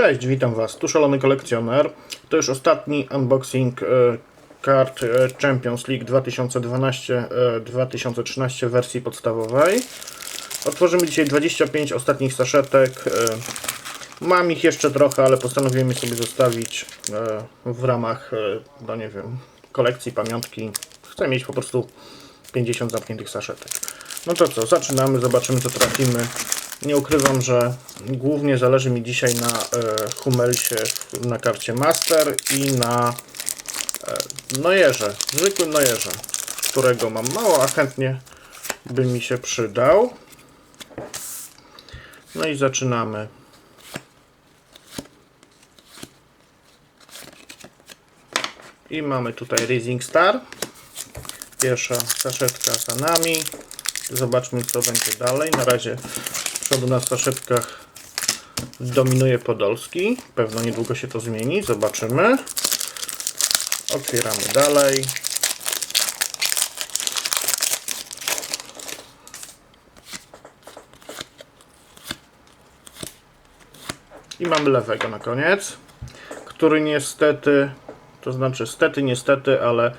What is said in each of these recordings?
Cześć, witam Was. Tu szalony kolekcjoner. To już ostatni unboxing e, kart e, Champions League 2012-2013 w wersji podstawowej. Otworzymy dzisiaj 25 ostatnich saszetek. E, Mam ich jeszcze trochę, ale postanowiłem je sobie zostawić e, w ramach, e, no nie wiem, kolekcji, pamiątki. Chcę mieć po prostu 50 zamkniętych saszetek. No to co, zaczynamy, zobaczymy co trafimy. Nie ukrywam, że głównie zależy mi dzisiaj na e, Hummelsie, na karcie Master i na e, Nojerze, zwykłym Nojerze, którego mam mało, a chętnie by mi się przydał. No i zaczynamy. I mamy tutaj Rising Star. Pierwsza saszetka za nami. Zobaczmy co będzie dalej. Na razie przodu na saszetkach dominuje Podolski. Pewno niedługo się to zmieni. Zobaczymy. Otwieramy dalej. I mamy lewego na koniec, który niestety, to znaczy stety, niestety, ale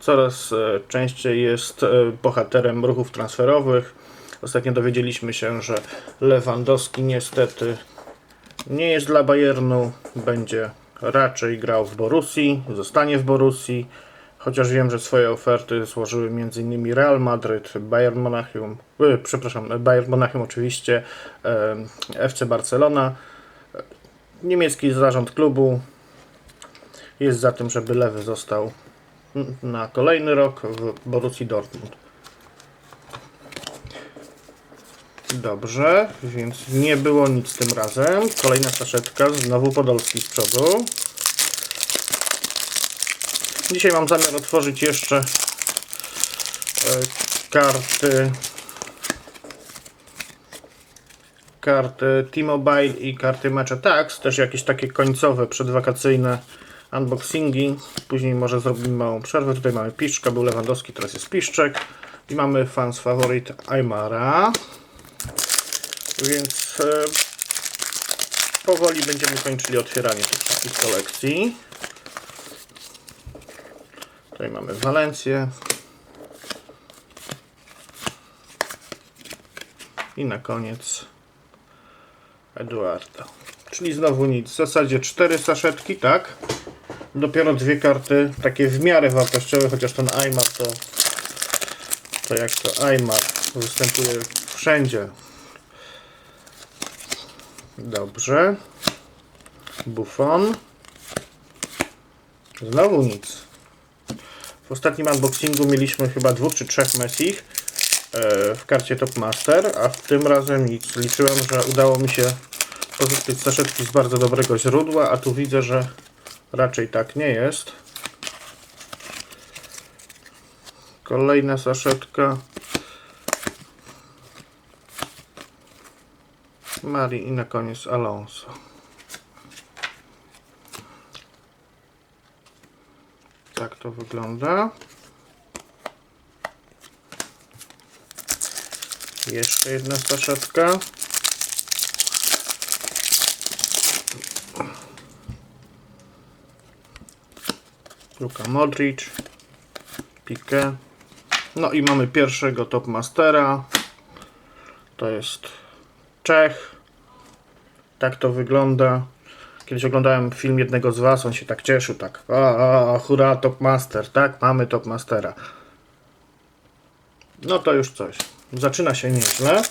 coraz e, częściej jest e, bohaterem ruchów transferowych. Ostatnio dowiedzieliśmy się, że Lewandowski niestety nie jest dla Bayernu, będzie raczej grał w Borussii, zostanie w Borussii, chociaż wiem, że swoje oferty złożyły m.in. Real Madryt, Bayern Monachium, e, przepraszam, Bayern Monachium oczywiście, e, FC Barcelona. Niemiecki zarząd klubu jest za tym, żeby Lewy został na kolejny rok w Borussii Dortmund. Dobrze, więc nie było nic tym razem. Kolejna saszetka, znowu Podolski z przodu. Dzisiaj mam zamiar otworzyć jeszcze e, karty karty T-Mobile i karty Match Attacks, też jakieś takie końcowe, przedwakacyjne unboxingi. Później może zrobimy małą przerwę. Tutaj mamy Piszczka, był Lewandowski, teraz jest Piszczek. I mamy fans faworyt Aymara. Więc e, powoli będziemy kończyli otwieranie tych wszystkich kolekcji. Tutaj mamy Walencję. I na koniec Eduardo. Czyli znowu nic. W zasadzie cztery saszetki, tak? Dopiero dwie karty, takie w miarę wartościowe, chociaż ten Aymar to, to jak to Aymar występuje wszędzie. Dobrze. Buffon. Znowu nic. W ostatnim unboxingu mieliśmy chyba dwóch czy trzech Messich e, w karcie Top Master, a w tym razem nic. Liczyłem, że udało mi się pozyskać saszetki z bardzo dobrego źródła, a tu widzę, że raczej tak nie jest. Kolejna saszetka. Mari i na koniec Alonso. Tak to wygląda. Jeszcze jedna saszetka. Luka Modric, Pique. No i mamy pierwszego Top Mastera. To jest Czech. Tak to wygląda. Kiedyś oglądałem film jednego z Was, on się tak cieszył, tak. A, a, a hurra, Top Master, tak, mamy Top Mastera. No to już coś. Zaczyna się nieźle.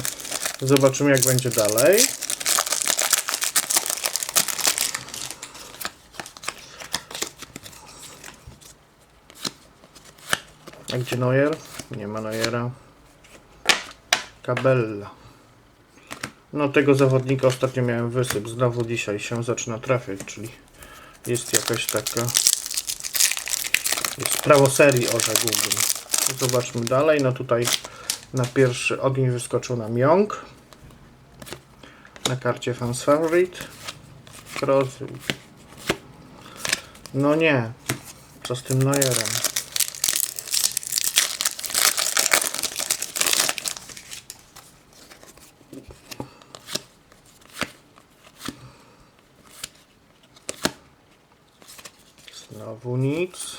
Zobaczymy, jak będzie dalej. A gdzie Neuer? Nie ma Neuera. Kabella. No tego zawodnika ostatnio miałem wysyp. Znowu dzisiaj się zaczyna trafiać, czyli jest jakaś taka... Jest prawo serii orzekłbym. Zobaczmy dalej. No tutaj na pierwszy ogień wyskoczył nam Young. Na karcie Fans Favorite. Cross. No nie. Co z tym Neuerem? Znowu nic.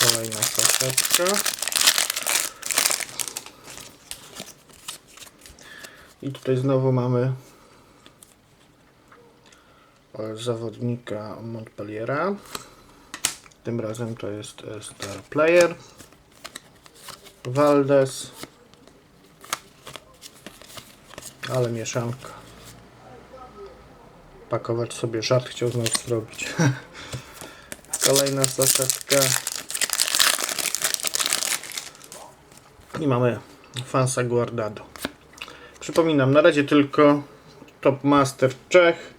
Kolejna saszetka. I tutaj znowu mamy zawodnika Montpelliera. Tym razem to jest e, Star Player. Valdes. Ale mieszanka. Pakować sobie żart chciał z nas zrobić. Kolejna saszetka. I mamy Fansa Guardado. Przypominam, na razie tylko Top Master Czech.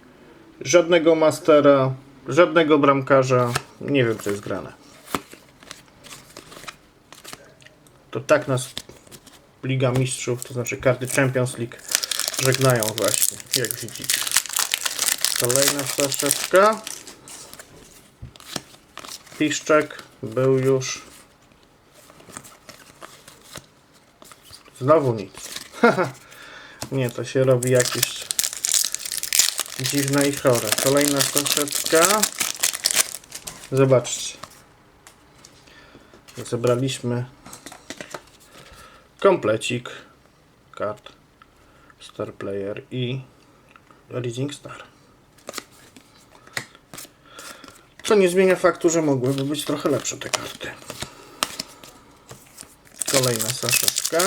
Żadnego Mastera, żadnego bramkarza. Nie wiem, co jest grane. To tak nas Liga Mistrzów, to znaczy karty Champions League żegnają właśnie, jak widzicie. Kolejna saszetka. Piszczek był już. Znowu nic. Nie, to się robi jakieś dziwne i chore. Kolejna saszetka. Zobaczcie. Zebraliśmy komplecik kart Star Player i Rising Star. Co nie zmienia faktu, że mogłyby być trochę lepsze te karty. Kolejna saszetka.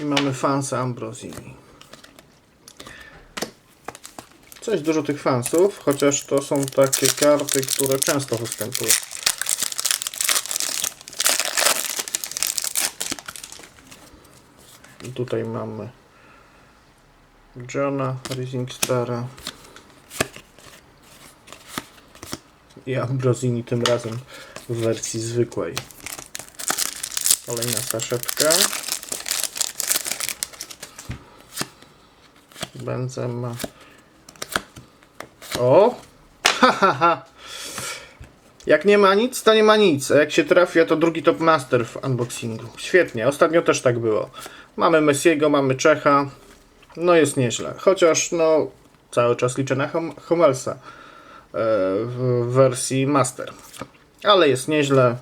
I mamy fansa Ambrosini. Coś dużo tych fansów, chociaż to są takie karty, które często występują. Tutaj mamy Johna, Rising Stara i Ambrosini tym razem w wersji zwykłej. Kolejna saszetka. Benzema. O! Ha, ha, ha. Jak nie ma nic, to nie ma nic. A jak się trafia, to drugi top master w unboxingu. Świetnie. Ostatnio też tak było. Mamy Messiego, mamy Czecha. No jest nieźle. Chociaż no cały czas liczę na Hum- Hummelsa e, w wersji master. Ale jest nieźle.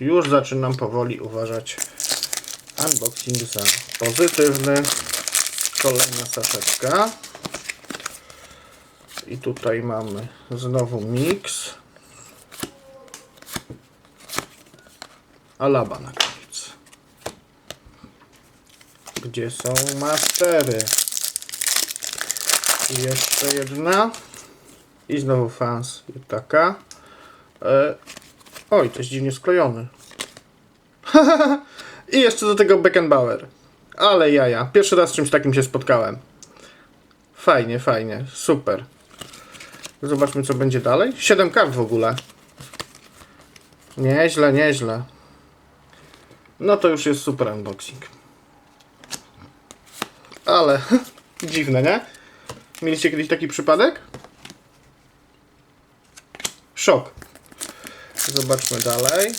Już zaczynam powoli uważać unboxing za pozytywny. Kolejna saszetka. I tutaj mamy znowu mix. Alaba na. Gdzie są mastery? I jeszcze jedna. I znowu fans. I taka. E, oj, to jest dziwnie sklejony. I jeszcze do tego Beckenbauer. Ale jaja. Pierwszy raz z czymś takim się spotkałem. Fajnie, fajnie. Super. Zobaczmy, co będzie dalej. 7 kart w ogóle. Nieźle, nieźle. No to już jest super unboxing. Ale dziwne, nie? Mieliście kiedyś taki przypadek? Szok. Zobaczmy dalej.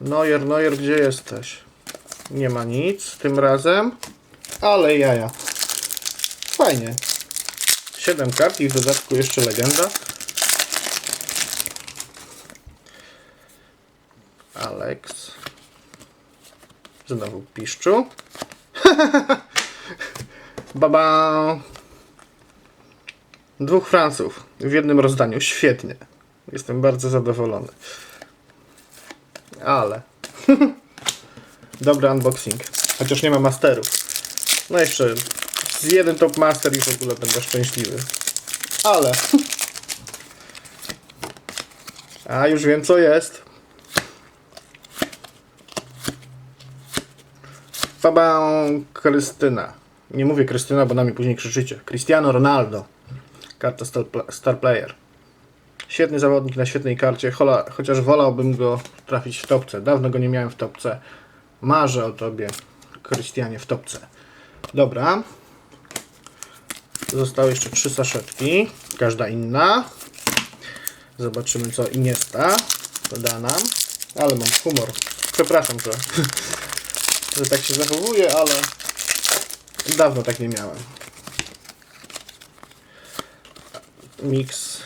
Nojer, Nojer, gdzie jesteś? Nie ma nic tym razem, ale jaja. Fajnie. 7 kart i w dodatku jeszcze legenda. Alex. Znowu piszczu. Baba. Dwóch Franców w jednym rozdaniu. Świetnie. Jestem bardzo zadowolony. Ale. Dobry unboxing. Chociaż nie ma masterów. No jeszcze jeden top master i w ogóle będę szczęśliwy. Ale. A już wiem co jest. Fabę Krystyna. Nie mówię Krystyna, bo na mnie później krzyczycie. Cristiano Ronaldo. Karta star, star Player. Świetny zawodnik na świetnej karcie, chola, chociaż wolałbym go trafić w topce. Dawno go nie miałem w topce. Marzę o tobie, Krystianie w topce. Dobra. Zostały jeszcze trzy saszetki. Każda inna. Zobaczymy co Iniesta da nam. Ale mam humor. Przepraszam, że, że tak się zachowuję, ale dawno tak nie miałem. Mix.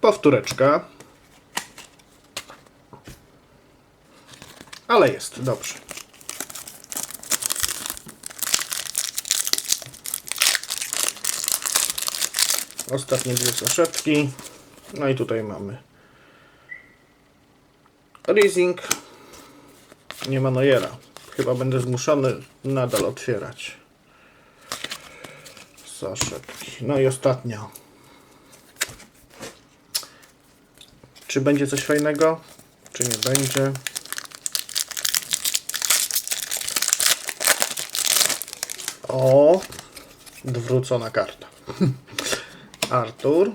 Powtóreczka. Ale jest, dobrze. Ostatnie dwie saszetki. No i tutaj mamy Rising. Nie ma Nojera. Chyba będę zmuszony nadal otwierać saszetki. No i ostatnia. Czy będzie coś fajnego? Czy nie będzie? O, odwrócona karta. Artur,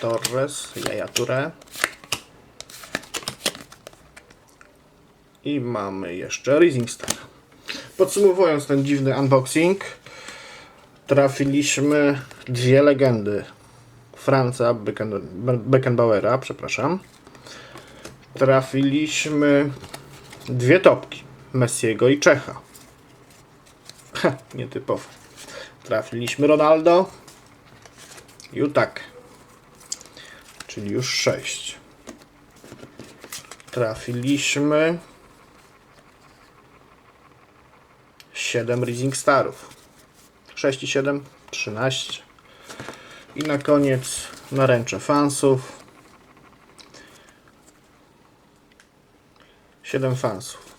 Torres, Jaja. I mamy jeszcze Rising Star. Podsumowując ten dziwny unboxing, trafiliśmy dwie legendy. Franca Becken- Be- Beckenbauera, przepraszam. Trafiliśmy dwie topki. Messiego i Czecha. Ha, nietypowe. Trafiliśmy Ronaldo i Utak. Czyli już sześć. Trafiliśmy 7 Rising Starów. 6 i 7, 13. I na koniec naręcze fansów. 7 fansów.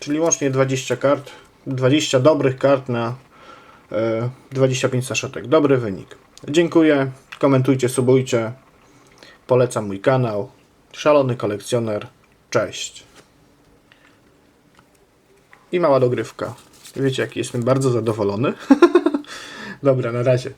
Czyli łącznie 20 kart. 20 dobrych kart na e, 25 saszetek. Dobry wynik. Dziękuję. Komentujcie, subujcie. Polecam mój kanał. Szalony kolekcjoner. Cześć. I mała dogrywka. Wiecie, jaki jestem bardzo zadowolony. Dobra, na razie.